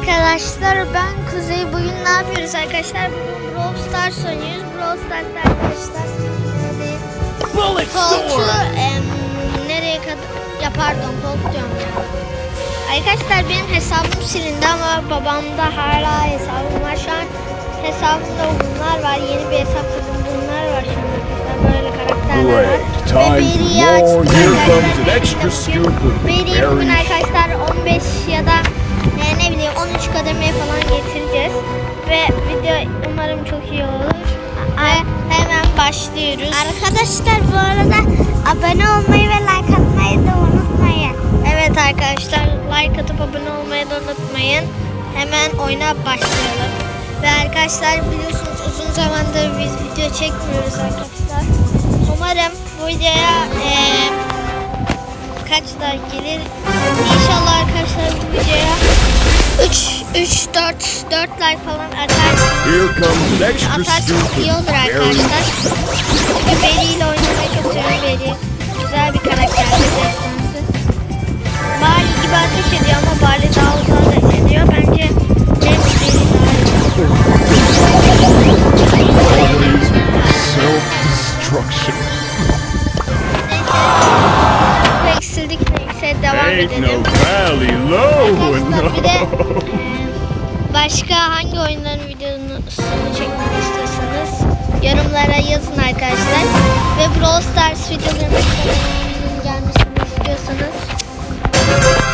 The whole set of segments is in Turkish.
Arkadaşlar ben Kuzey bugün ne yapıyoruz arkadaşlar? Bugün Brawl Stars oynuyoruz. Brawl Stars'ta arkadaşlar storm! em, nereye kadar? Ya pardon diyorum ya. Arkadaşlar benim hesabım silindi ama babamda hala hesabım var. Şu an hesabımda bunlar var. Yeni bir hesap kurdum. Bunlar var an arkadaşlar. Böyle karakterler var. Ve Beri'yi Here arkadaşlar. scoop bugün- arkadaşlar 15 ya da getireceğiz. Ve video umarım çok iyi olur. Ve hemen başlıyoruz. Arkadaşlar bu arada abone olmayı ve like atmayı da unutmayın. Evet arkadaşlar like atıp abone olmayı da unutmayın. Hemen oyuna başlayalım. Ve arkadaşlar biliyorsunuz uzun zamandır biz video çekmiyoruz arkadaşlar. Umarım bu videoya eee, kaç like gelir? İnşallah arkadaşlar bu videoya 3 3 4 4 like falan extra Atarsanız iyi olur arkadaşlar. Çünkü Beri ile oynamayı çok seviyorum Beri. Güzel bir karakter. destansı. Bali gibi ateş ediyor ama Bali daha uzağa ateş ediyor. Bence benim Beri daha iyi. Başka hangi oyunların videosunu çekmek istiyorsanız yorumlara yazın arkadaşlar. Ve Brawl Stars videolarının gelmesini istiyorsanız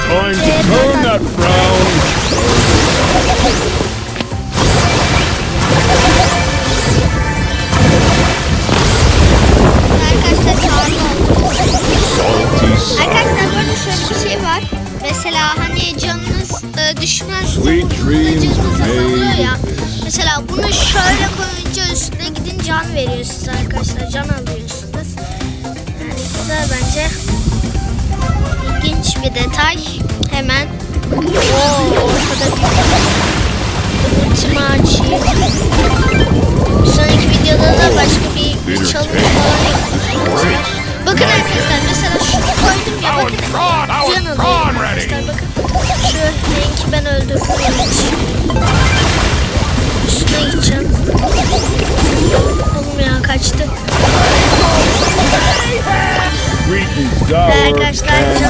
Time to turn that frown. Dreams made ya. Mesela bunu şöyle koyunca üstüne gidin can veriyor size arkadaşlar. Can alıyorsunuz. Yani bu da bence ilginç bir detay. Hemen Oo, ortada bir ultima açayım. Sonraki videoda da başka bir, challenge falan yapacağız. Bakın arkadaşlar mesela şunu koydum ya bakın can alıyor arkadaşlar bakın. Şu renki ben öldürdüm hiç. Üstüne gideceğim. Oğlum ya kaçtı. Sour arkadaşlar,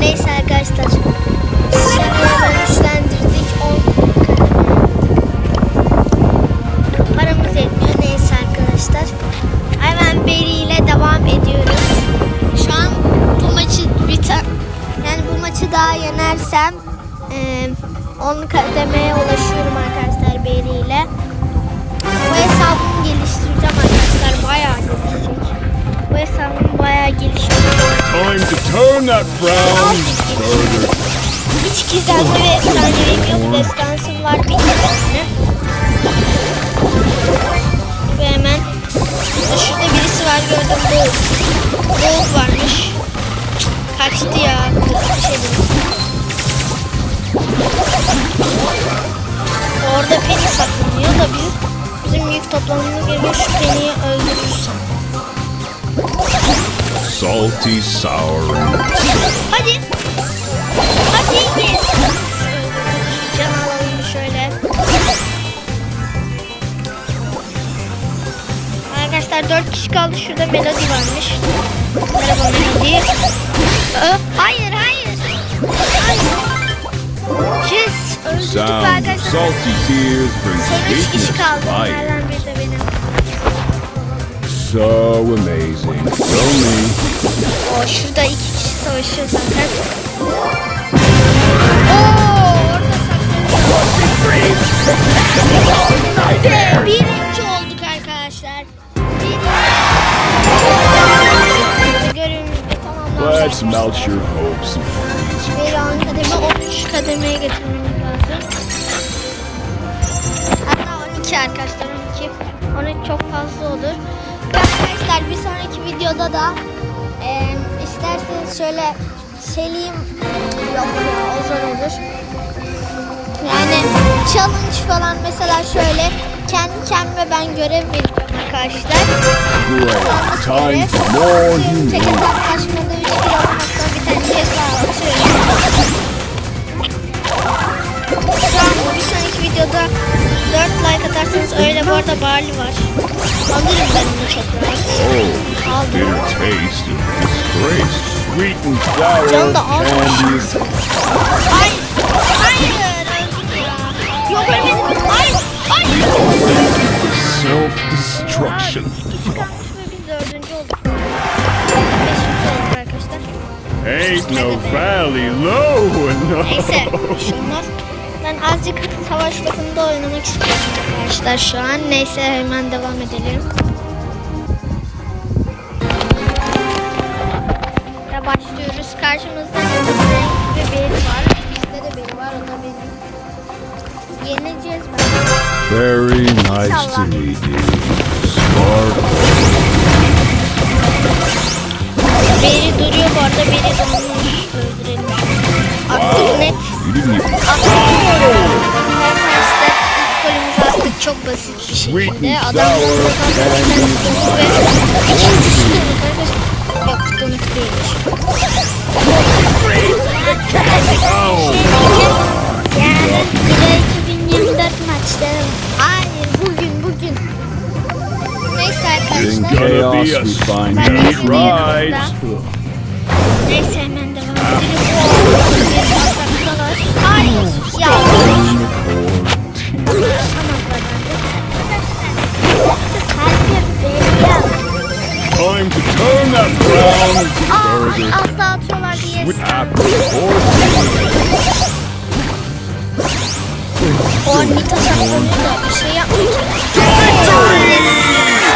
Neyse arkadaşlar. Ben güçlendirdik. 10 Paramız yetmiyor. Neyse arkadaşlar. Hemen Beri ile devam ediyoruz. Şu an bu maçı. Yani bu maçı daha yenersem eee 10 kademeye ulaşıyorum arkadaşlar Beri ile. Bu hesabımı geliştireceğim arkadaşlar. Bayağı gelişecek. Bu hesabımı bayağı geliştireceğim. Time to turn that frown further. Hiç gizemli ve efsanevim yok. Destansım var bir tane. Ve hemen şurada birisi var gördüm. Boğuk. Boğuk varmış. Kaçtı ya. Şey. Orada peni saklanıyor da biz bizim yük toplamamız gerekiyor. Şu peniyi öldürürsem. Salty sour and Hadi. Hadi yes. Can alalım şöyle. Arkadaşlar 4 kişi kaldı. Şurada Melody varmış. Merhaba Melody. Hayır hayır. Hayır. sound of arkadaşlar. salty tears brings Son üç kişi kaldı. biri de benim. So amazing. So me. O şurada iki kişi savaşıyor zaten. Oo orada saklanıyor. Ve birinci olduk arkadaşlar. Birinci. Görevimizi. Let's melt your hopes and fears. Bir an kademe 13 kademeye getirmemiz lazım. Hatta 12 arkadaşlar 12. 13 çok fazla olur. Arkadaşlar bir sonraki videoda da e, isterseniz şöyle Selim yok ya o zor olur. Yani challenge falan mesela şöyle kendi kendime ben görev vereceğim arkadaşlar. Time for more Tek humor. hesaplaşmada 3 kilo bir tane kez daha atıyorum. Şu an bir sonraki videoda 4 like atarsanız öyle bu arada barley var. Alırım ben onu tekrar. Oh, Aldım. bitter taste of disgrace. Sweet and sour da almış. candies. Ay! Hayır! Öldük ya. Yok ölmedim. Ay! Ay! Self-destruction. İki ve biz dördüncü olduk. Beşinci olduk arkadaşlar. Ain't no valley low enough. Neyse bir şey olmaz. Azıcık savaş takımında oynamak istiyorum arkadaşlar şu an. Neyse hemen devam edelim. Ya başlıyoruz. Karşımızda ve Beri var. Bizde de Beri var. O da benim. Yeneceğiz ben. Very nice to meet you. Spark. Beri duruyor bu arada. Beri donmuş. Öldürelim. Attık net. You didn't çok basit bir şekilde. Adam donmuş değilmiş. Yani bile 2024 maçları. Hayır bugün bugün. Neyse arkadaşlar. Ben rides. Neyse hemen devam edelim. Hayır. Ya. Turn further. Az daha atıyorlar diye. O Anita saklanıyor da bir şey yapmıyor.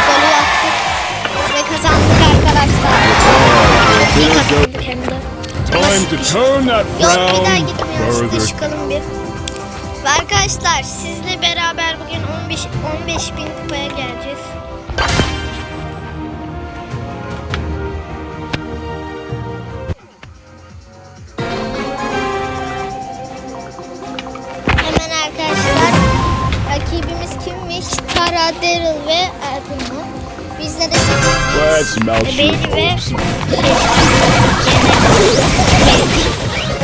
Golü yaptık. Ve kazandık arkadaşlar. İyi kazandık hem. Time to turn that Yok bir daha. Da çıkalım bir. Arkadaşlar sizle beraber bugün 15 15 bin kupaya geleceğiz. Tara, Daryl ve mu? Bizde de 8 Let's melt your Beni ve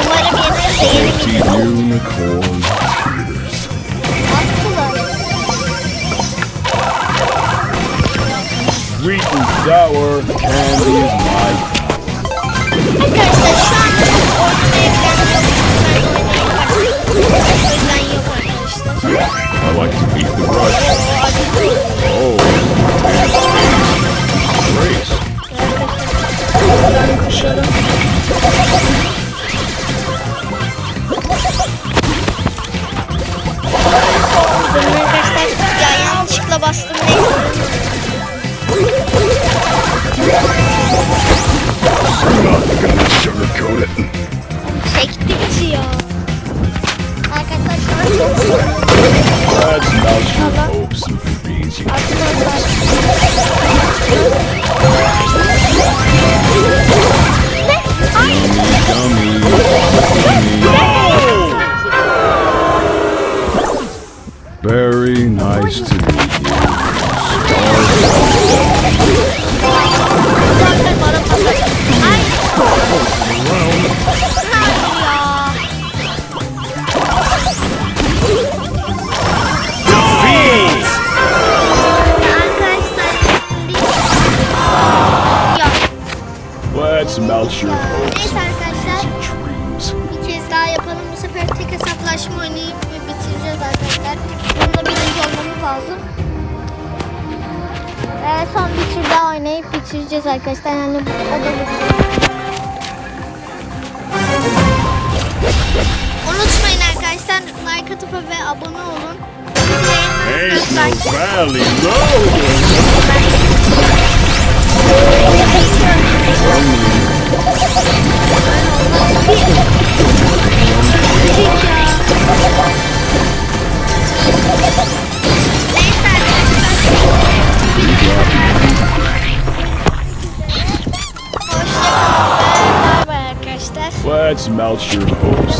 Umarım de yeni. Sweet and sour candy is my Arkadaşlar şu anda çok oynamaya Let's melt your hopes and freeze Neyse arkadaşlar bir kez daha yapalım. Bu sefer tek hesaplaşma oynayıp ve lazım. Ve son bir tur daha oynayıp bitireceğiz arkadaşlar. Yani bu kadar. Unutmayın arkadaşlar like atıp ve abone olun. Valley. Neyse Let's melt your hose.